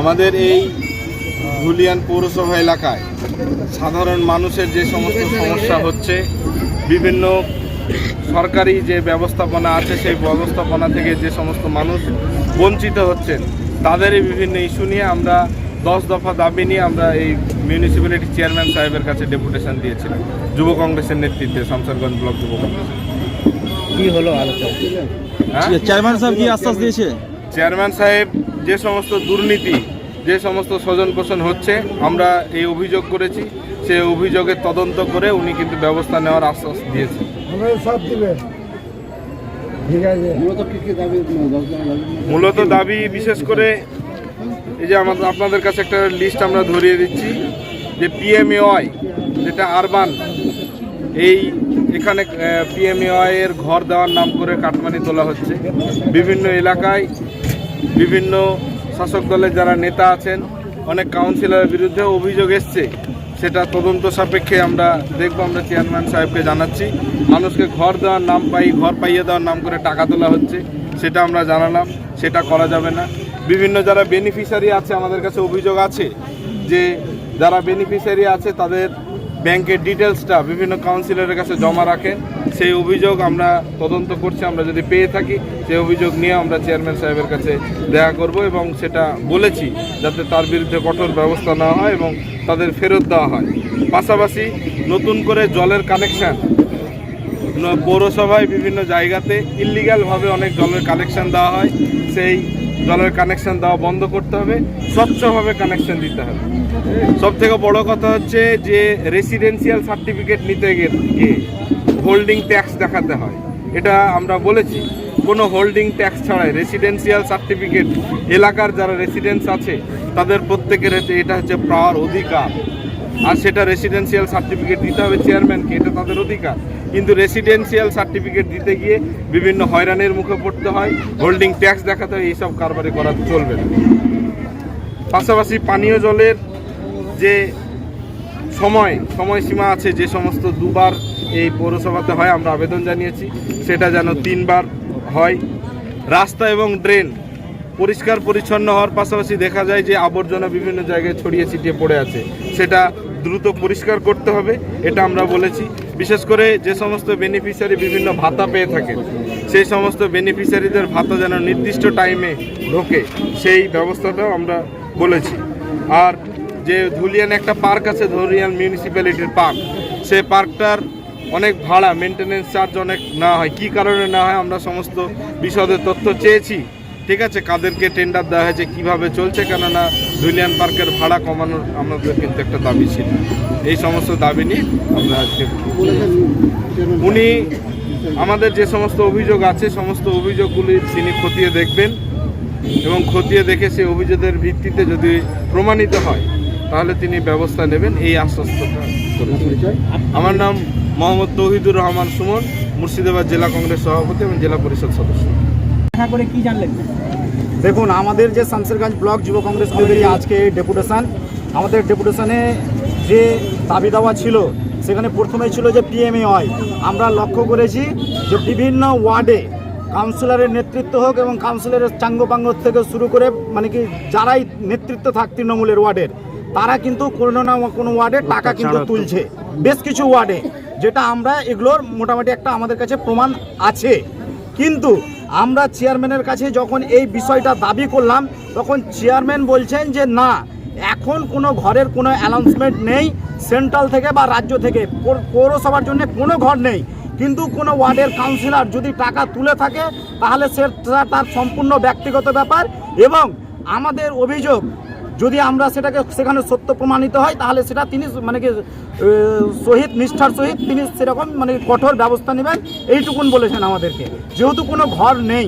আমাদের এই ধুলিয়ান পৌরসভা এলাকায় সাধারণ মানুষের যে সমস্ত সমস্যা হচ্ছে বিভিন্ন সরকারি যে ব্যবস্থাপনা আছে সেই ব্যবস্থাপনা থেকে যে সমস্ত মানুষ বঞ্চিত হচ্ছেন তাদেরই বিভিন্ন ইস্যু নিয়ে আমরা দশ দফা দাবি নিয়ে আমরা এই মিউনিসিপ্যালিটি চেয়ারম্যান সাহেবের কাছে ডেপুটেশন দিয়েছিলাম যুব কংগ্রেসের নেতৃত্বে শামসারগঞ্জ ব্লক যুব কংগ্রেস কি হলো আলোচনা? হ্যাঁ? চেয়ারম্যান সাহেব কি আশ্বাস দিয়েছে? চেয়ারম্যান সাহেব যে সমস্ত দুর্নীতি যে সমস্ত স্বজন পোষণ হচ্ছে আমরা এই অভিযোগ করেছি। সেই অভিযোগের তদন্ত করে উনি কিন্তু ব্যবস্থা নেওয়ার আশ্বাস দিয়েছেন। মূলত দাবি বিশেষ করে এই যে আমাদের আপনাদের কাছে একটা লিস্ট আমরা ধরিয়ে দিচ্ছি যে পিএমএওয়াই যেটা আরবান এই এখানে পিএমএওয়াই এর ঘর দেওয়ার নাম করে কাটমানি তোলা হচ্ছে। বিভিন্ন এলাকায় বিভিন্ন শাসক দলের যারা নেতা আছেন, অনেক কাউন্সিলরের বিরুদ্ধে অভিযোগ এসছে। সেটা তদন্ত সাপেক্ষে আমরা দেখব, আমরা চেয়ারম্যান সাহেবকে জানাচ্ছি। মানুষকে ঘর দেওয়ার নাম পাই, ঘর পাইয়ে দেওয়ার নাম করে টাকা তোলা হচ্ছে, সেটা আমরা জানালাম, সেটা করা যাবে না। বিভিন্ন যারা বেনিফিশিয়ারি আছে, আমাদের কাছে অভিযোগ আছে যে, যারা বেনিফিশিয়ারি আছে, তাদের ব্যাংকের ডিটেলসটা বিভিন্ন কাউন্সিলরের কাছে জমা রাখেন। সেই অভিযোগ আমরা তদন্ত করছি, আমরা যদি পেয়ে থাকি, সেই অভিযোগ নিয়ে আমরা চেয়ারম্যান সাহেবের কাছে দেখা করব এবং সেটা বলেছি যাতে তার বিরুদ্ধে কঠোর ব্যবস্থা নেওয়া হয় এবং তাদের ফেরত দেওয়া হয়। পাশাপাশি নতুন করে জলের কানেকশান পৌরসভায় বিভিন্ন জায়গাতে ইলিগ্যালভাবে অনেক জলের কানেকশন দেওয়া হয়। সেই জলের কানেকশন দেওয়া বন্ধ করতে হবে, স্বচ্ছভাবে কানেকশন দিতে হবে। সব থেকে বড় কথা হচ্ছে যে রেসিডেন্সিয়াল সার্টিফিকেট নিতে গিয়ে হোল্ডিং ট্যাক্স দেখাতে হয়। এটা আমরা বলেছি, কোনো হোল্ডিং ট্যাক্স ছাড়াই রেসিডেন্সিয়াল সার্টিফিকেট এলাকার যারা রেসিডেন্স আছে, তাদের প্রত্যেকের এটা হচ্ছে পাওয়ার অধিকার। আর সেটা রেসিডেন্সিয়াল সার্টিফিকেট দিতে হবে চেয়ারম্যানকে এটা তাদের অধিকার। কিন্তু রেসিডেন্সিয়াল সার্টিফিকেট দিতে গিয়ে বিভিন্ন হয়রানির মুখে পড়তে হয় হোল্ডিং ট্যাক্স দেখাতে হয়, এইসব কারবারে করা চলবে না। পাশাপাশি পানীয় জলের যে সময়, সময়সীমা আছে, যে সমস্ত দুবার এই পৌরসভাতে হয়, আমরা আবেদন জানিয়েছি, সেটা যেন তিনবার হয়। রাস্তা এবং ড্রেন পরিষ্কার পরিচ্ছন্ন হওয়ার পাশাপাশি দেখা যায় যে আবর্জনা বিভিন্ন জায়গায় ছড়িয়ে ছিটিয়ে পড়ে আছে। সেটা দ্রুত পরিষ্কার করতে হবে, এটা আমরা বলেছি। বিশেষ করে যে সমস্ত বেনিফিশিয়ারি বিভিন্ন ভাতা পেয়ে থাকেন সেই সমস্ত বেনিফিশিয়ারিদের ভাতা যেন নির্দিষ্ট টাইমে ঢোকে, সেই ব্যবস্থাটাও আমরা বলেছি। আর যে ধুলিয়ান একটা পার্ক আছে, ধুলিয়ান মিউনিসিপ্যালিটির পার্ক সে পার্কটার অনেক ভাড়া মেনটেনেন্স চার্জ অনেক না হয়। কী কারণে না হয়, আমরা সমস্ত বিশদে তথ্য চেয়েছি। ঠিক আছে, কাদেরকে টেন্ডার দেওয়া হয়েছে, কীভাবে চলছে, কেননা ধুলিয়ান পার্কের ভাড়া কমানোর আমাদের কিন্তু একটা দাবি ছিল। এই সমস্ত দাবি নিয়ে আমরা আজকে উনি আমাদের যে সমস্ত অভিযোগ আছে, সমস্ত অভিযোগগুলি তিনি খতিয়ে দেখবেন এবং খতিয়ে দেখে সেই অভিযোগের ভিত্তিতে যদি প্রমাণিত হয়, তাহলে তিনি ব্যবস্থা নেবেন, এই আশ্বস্তটা আমার নাম মোহাম্মদ তৌহিদুর রহমান সুমন, মুর্শিদাবাদ জেলা কংগ্রেস সভাপতি এবং জেলা পরিষদ সদস্য। দেখা করে কি জানলেন? দেখুন আমাদের যে শামসেরগঞ্জ ব্লক যুব কংগ্রেস কমিটির আজকে ডেপুটেশন আমাদের ডেপুটেশনে যে দাবি দাওয়া ছিল সেখানে প্রথমে ছিল যে পিএমএ হয়। আমরা লক্ষ্য করেছি যে বিভিন্ন ওয়ার্ডে কাউন্সিলরের নেতৃত্ব হোক এবং কাউন্সিলরের চাঙ্গপাঙ্গ থেকে শুরু করে মানে কি যারাই নেতৃত্ব থাক তৃণমূলের ওয়ার্ডের তারা কিন্তু কোনো না কোনো ওয়ার্ডে টাকা কিন্তু তুলছে। বেশ কিছু ওয়ার্ডে যেটা আমরা এগুলোর মোটামুটি একটা আমাদের কাছে প্রমাণ আছে। কিন্তু আমরা চেয়ারম্যানের কাছে যখন এই বিষয়টা দাবি করলাম, তখন চেয়ারম্যান বলছেন যে, না, এখন কোনো ঘরের কোনো অ্যানাউন্সমেন্ট নেই, সেন্ট্রাল থেকে বা রাজ্য থেকে। পৌরসভার জন্য কোনো ঘর নেই। কিন্তু কোনো ওয়ার্ডের কাউন্সিলর যদি টাকা তুলে থাকে, তাহলে সেটা তার সম্পূর্ণ ব্যক্তিগত ব্যাপার এবং আমাদের অভিযোগ যদি আমরা সেটাকে সেখানে সত্য প্রমাণিত হয়, তাহলে সেটা তিনি মানে কি শহীদ, নিষ্ঠার সহিত তিনি সেরকম মানে কঠোর ব্যবস্থা নেবেন। এইটুকুন বলেছেন আমাদেরকে। যেহেতু কোনো ঘর নেই,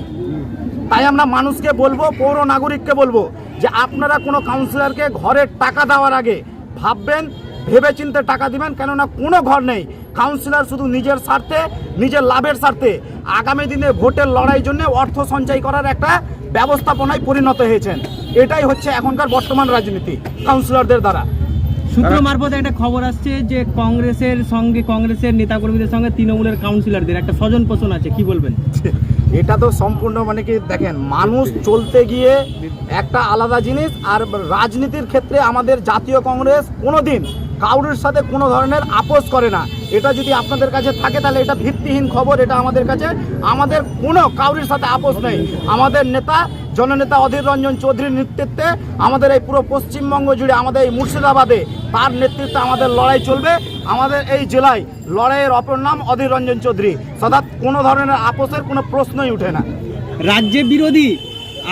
তাই আমরা মানুষকে বলব, পৌর নাগরিককে বলব, যে আপনারা কোনো কাউন্সিলরকে ঘরের টাকা দেওয়ার আগে ভাববেন ভেবে চিন্তে টাকা দিবেন, কেননা কোনো ঘর নেই। কাউন্সিলর শুধু নিজের স্বার্থে, নিজের লাভের স্বার্থে আগামী দিনে ভোটের লড়াই জন্য অর্থ সঞ্চয় করার একটা ব্যবস্থাপনায় পরিণত হয়েছেন। এটাই হচ্ছে এখনকার বর্তমান রাজনীতি কাউন্সিলরদের দ্বারা। সূত্র মারফত একটা খবর আসছে যে কংগ্রেসের সঙ্গে কংগ্রেসের নেতাকর্মীদের সঙ্গে তৃণমূলের কাউন্সিলরদের একটা স্বজন পোষণ আছে কি বলবেন? এটা তো সম্পূর্ণ মানে কি দেখেন মানুষ চলতে গিয়ে একটা আলাদা জিনিস আর রাজনীতির ক্ষেত্রে আমাদের জাতীয় কংগ্রেস কোনোদিন কাউরির সাথে কোনো ধরনের আপোষ করে না। এটা যদি আপনাদের কাছে থাকে তাহলে এটা ভিত্তিহীন খবর এটা আমাদের কাছে আমাদের কোনো কাউরির সাথে আপোষ নেই। আমাদের নেতা জননেতা অধীর রঞ্জন চৌধুরীর নেতৃত্বে আমাদের এই পুরো পশ্চিমবঙ্গ জুড়ে আমাদের এই মুর্শিদাবাদে তার নেতৃত্বে আমাদের লড়াই চলবে। আমাদের এই জেলায় লড়াইয়ের অপর নাম অধীর রঞ্জন চৌধুরী। সদাৎ কোনো ধরনের আপোষের কোনো প্রশ্নই উঠে না। রাজ্যে বিরোধী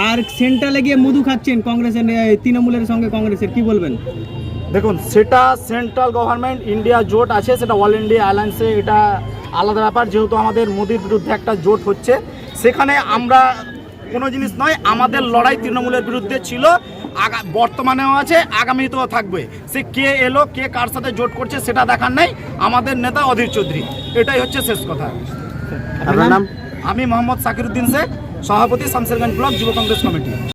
আর সেন্ট্রালে গিয়ে মধু খাচ্ছেন কংগ্রেসের তৃণমূলের সঙ্গে কংগ্রেসের কি বলবেন? দেখুন সেটা সেন্ট্রাল গভর্নমেন্ট ইন্ডিয়া জোট আছে সেটা অল ইন্ডিয়া অ্যালায়েন্সে এটা আলাদা ব্যাপার। যেহেতু আমাদের মোদির বিরুদ্ধে একটা জোট হচ্ছে সেখানে আমরা কোনো জিনিস নয় আমাদের লড়াই তৃণমূলের বিরুদ্ধে ছিল আগা বর্তমানেও আছে আগামীতেও থাকবে। সে কে এলো কে কার সাথে জোট করছে সেটা দেখার নাই আমাদের নেতা অধীর চৌধুরী। এটাই হচ্ছে শেষ কথা। আপনার নাম? আমি মোহাম্মদ সাকিরুদ্দিন শেখ সভাপতি শামসেরগঞ্জ ব্লক যুব কংগ্রেস কমিটি।